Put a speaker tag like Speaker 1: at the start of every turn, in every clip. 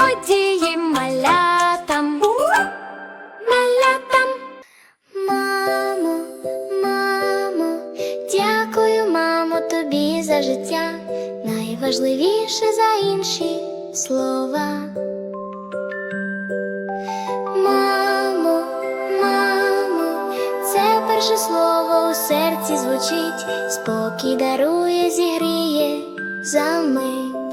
Speaker 1: мелодії малятам. Малятам.
Speaker 2: Мамо, мамо, дякую, мамо, тобі за життя, найважливіше за інші слова. Мамо, мамо, це перше слово у серці звучить, спокій дарує, зігріє за мить.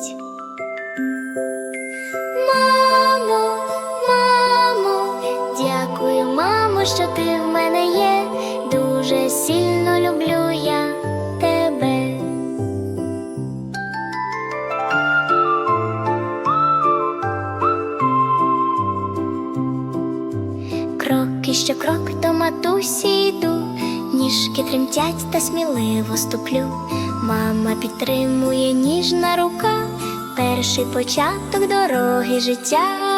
Speaker 2: Що ти в мене є. Дуже сильно люблю я тебе. Кроки, що крок до матусі йду, ніжки тремтять та сміливо ступлю. Мама підтримує ніжна рука, перший початок дороги життя.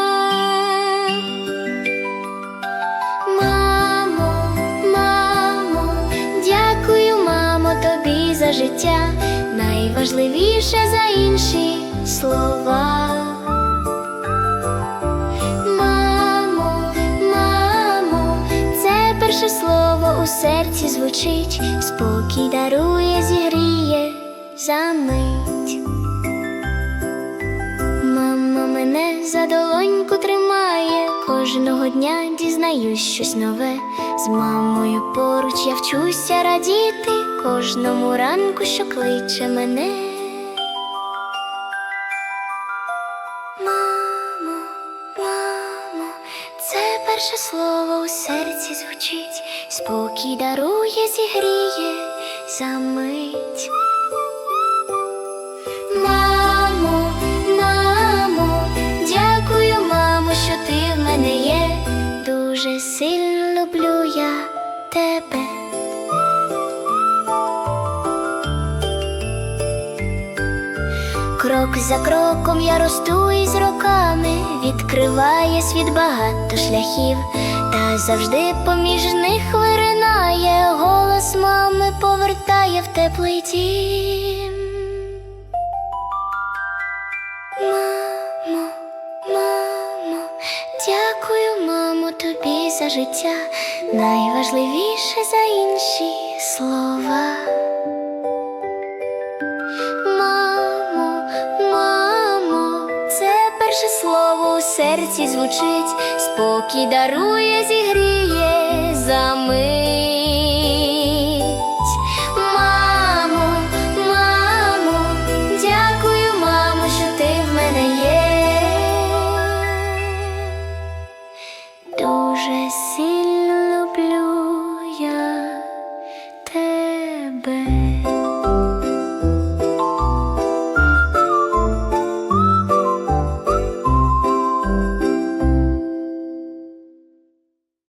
Speaker 2: Життя, найважливіше за інші слова. Мамо, мамо, це перше слово у серці звучить, спокій дарує, зігріє за мить. Кожного дня дізнаюсь щось нове. З мамою поруч я вчуся радіти кожному ранку, що кличе мене. Мамо, мамо, це перше слово у серці звучить, спокій дарує, зігріє за люблю я тебе. Крок за кроком я росту із роками, відкриває світ багато шляхів, та завжди поміж них виринає голос мами, повертає в теплий дім. Мамо, мамо, дякую, мамо, за життя, найважливіше за інші слова. Мамо, мамо, це перше слово у серці звучить, спокій дарує, зігріє за мить. open.